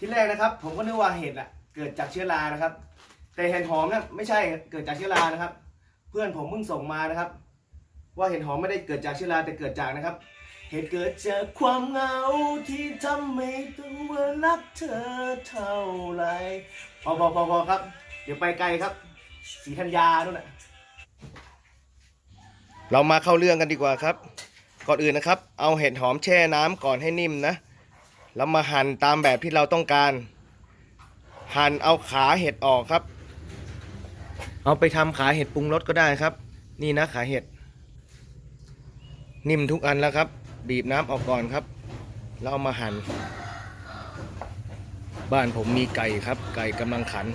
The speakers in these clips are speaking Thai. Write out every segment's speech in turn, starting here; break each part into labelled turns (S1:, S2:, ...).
S1: ที่แรกนะครับ ผมก็นึกว่าเห็ดอะเกิดจากเชื้อรานะครับ แต่เห็ดหอมเนะไม่ใช่เกิดจากเชื้อรานะครับ เพื่อนผมเพิ่งส่งมานะครับ ว่าเห็ดหอมไม่ได้เกิดจากเชื้อราแต่เกิดจากนะครับ เหตุเกิดจากความเหงาที่ทำให้ตัวรักเธอเท่าไรพอพอพอพอครับ เดี๋ยวไปไกลครับสีธัญญานู่นน่ะเรามาเข้าเรื่องกันดีกว่าครับ ก่อนอื่นนะครับ เอาเห็ดหอมแช่น้ำก่อนให้นิ่มนะ แล้วมาหั่นตามแบบที่เราต้องการ หั่นเอาขาเห็ดออกครับ เอาไปทำขาเห็ดปรุงรสก็ได้ครับ นี่นะขาเห็ด นิ่มทุกอันแล้วครับ บีบน้ำออกก่อนครับ แล้วเอามาหั่นบ้านผมมีไก่ครับ ไก่กำลังขัน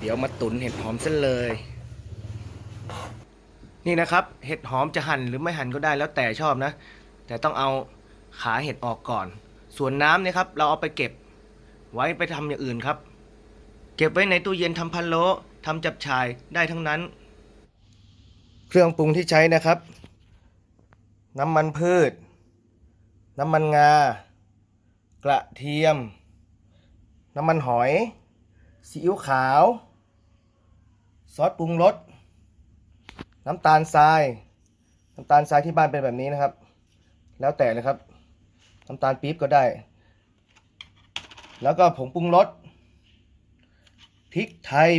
S1: เดี๋ยวมาตุ๋นเห็ดหอมเส้นเลย นี่นะครับ เห็ดหอมจะหั่นหรือไม่หั่นก็ได้แล้วแต่ชอบนะ แต่ต้องเอาขาเห็ดออกก่อน ส่วนน้ำเนี่ยครับ เราเอาไปเก็บ ไว้ไปทำอย่างอื่นครับ เก็บไว้ในตู้เย็นทำพันโลทำจับชายได้ทั้งนั้น เครื่องปรุงที่ใช้นะครับ น้ำมันพืช น้ำมันงา กระเทียม น้ำมันหอยซีอิ๊วขาว ซอสปรุงรสน้ำตาลทราย น้ำตาลทรายที่บ้านเป็นแบบนี้นะครับ แล้วแต่เลยครับ น้ำตาลปี๊บก็ได้ แล้วก็ผงปรุงรสพริกไทย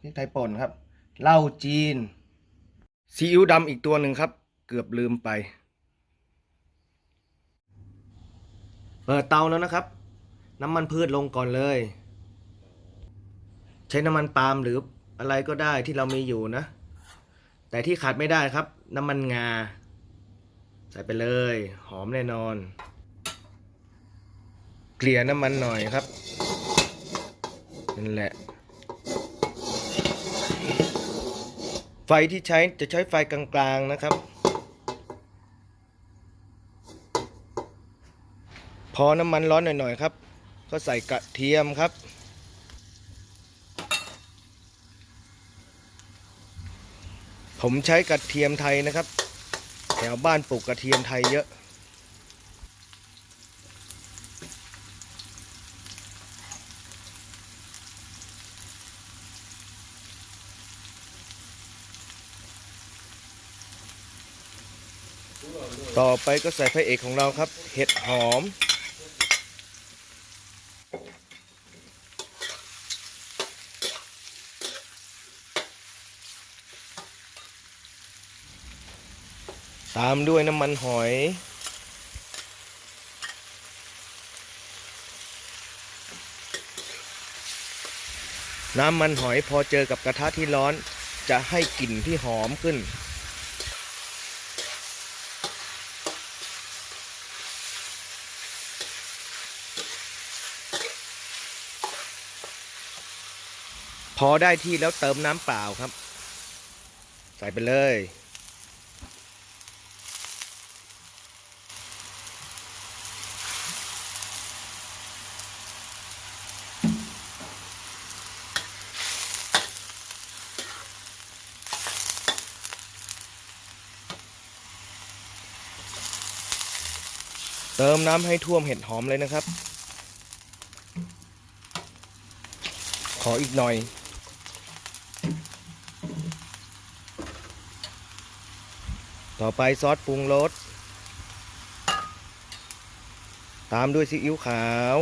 S1: พริกไทยป่นครับเหล้าจีนซีอิ๊วดำอีกตัวหนึ่งครับ เกือบลืมไป เปิดเตาแล้วนะครับ น้ำมันพืชลงก่อนเลย ใช้น้ำมันปาล์มหรืออะไรก็ได้ที่เรามีอยู่นะ แต่ที่ขาดไม่ได้ครับ น้ำมันงา ใส่ไปเลย หอมแน่นอน กลี่ยน้ำมันหน่อยครับนั่นแหละ ไฟที่ใช้จะใช้ไฟกลางๆนะครับ พอน้ำมันร้อนหน่อยๆครับ ก็ใส่กระเทียมครับ ผมใช้กระเทียมไทยนะครับ แถวบ้านปลูกกระเทียมไทยเยอะ ต่อไปก็ใส่พระเอกของเราครับ เห็ดหอม ตามด้วยน้ำมันหอยน้ำมันหอยพอเจอกับกระทะที่ร้อน จะให้กลิ่นที่หอมขึ้น พอได้ที่แล้วเติมน้ำเปล่าครับ ใส่ไปเลย เติมน้ำให้ท่วมเห็ดหอมเลยนะครับ ขออีกหน่อย ต่อไปซอสปรุงรส ตามด้วยซีอิ๊วขาว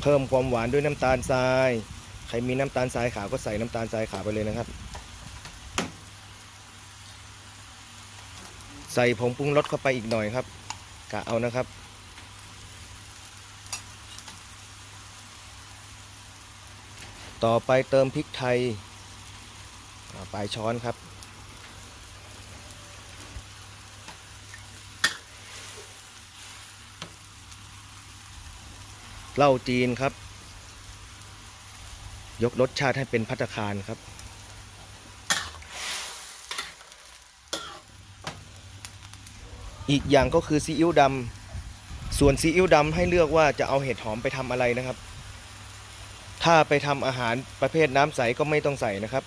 S1: เพิ่มความหวานด้วยน้ำตาลทราย ใครมีน้ำตาลทรายขาวก็ใส่น้ำตาลทรายขาวไปเลยนะครับ ใส่ผงปรุงรสเข้าไปอีกหน่อยครับกะเอานะครับ ต่อไปเติมพริกไทยปลายช้อนครับ เหล้าจีนครับ ยกรสชาติให้เป็นพัตคารครับ อีกอย่างก็คือซีอิ๊วดำส่วนซีอิ๊วดำให้เลือกว่าจะเอาเห็ดหอมไปทำอะไรนะครับ ถ้าไปทำอาหารประเภทน้ำใสก็ไม่ต้องใส่นะครับ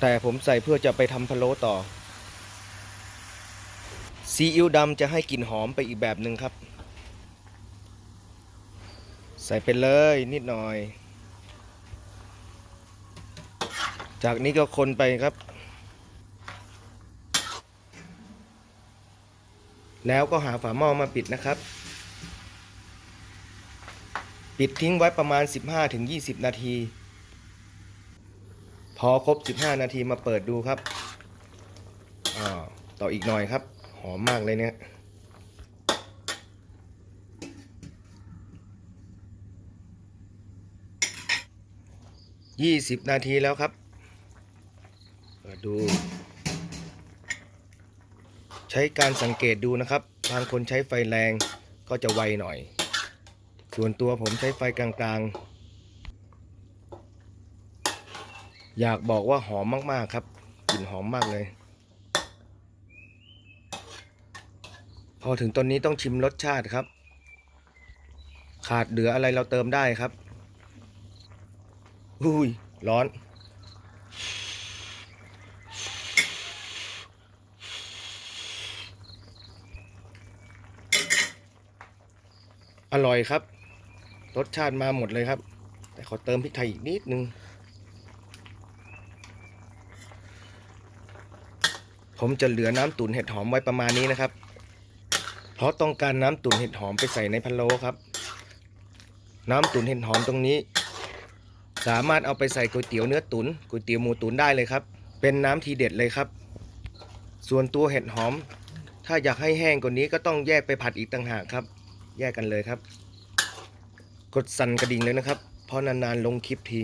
S1: แต่ผมใส่เพื่อจะไปทำพะโล้ต่อ ซีอิ๊วดำจะให้กลิ่นหอมไปอีกแบบหนึ่งครับ ใส่ไปเลยนิดหน่อย จากนี้ก็คนไปครับ แล้วก็หาฝาหม้อมาปิดนะครับ ปิดทิ้งไว้ประมาณ 15-20 นาที พอครบ 15 นาทีมาเปิดดูครับอ่าต่ออีกหน่อยครับ หอมมากเลยเนี่ย20นาทีแล้วครับ เปิดดู ใช้การสังเกตดูนะครับ บางคนใช้ไฟแรงก็จะไวหน่อย ส่วนตัวผมใช้ไฟกลางๆ อยากบอกว่าหอมมากๆครับกลิ่นหอมมากเลย พอถึงตอนนี้ต้องชิมรสชาติครับ ขาดเหลืออะไรเราเติมได้ครับอุ้ยร้อนอร่อยครับ รสชาติมาหมดเลยครับ แต่ขอเติมพริกไทยอีกนิดนึง ผมจะเหลือน้ำตุ๋นเห็ดหอมไว้ประมาณนี้นะครับ เพราะต้องการน้ำตุ๋นเห็ดหอมไปใส่ในพะโล้ครับ น้ำตุ๋นเห็ดหอมตรงนี้ สามารถเอาไปใส่ก๋วยเตี๋ยวเนื้อตุน๋นก๋วยเตี๋ยวหมูตุ๋นได้เลยครับ เป็นน้ำทีเด็ดเลยครับ ส่วนตัวเห็ดหอม ถ้าอยากให้แห้งกว่านี้ก็ต้องแยกไปผัดอีกต่างหากครับ แยกกันเลยครับ กดสั่นกระดิ่งเลยนะครับ เพราะนานๆลงคลิปที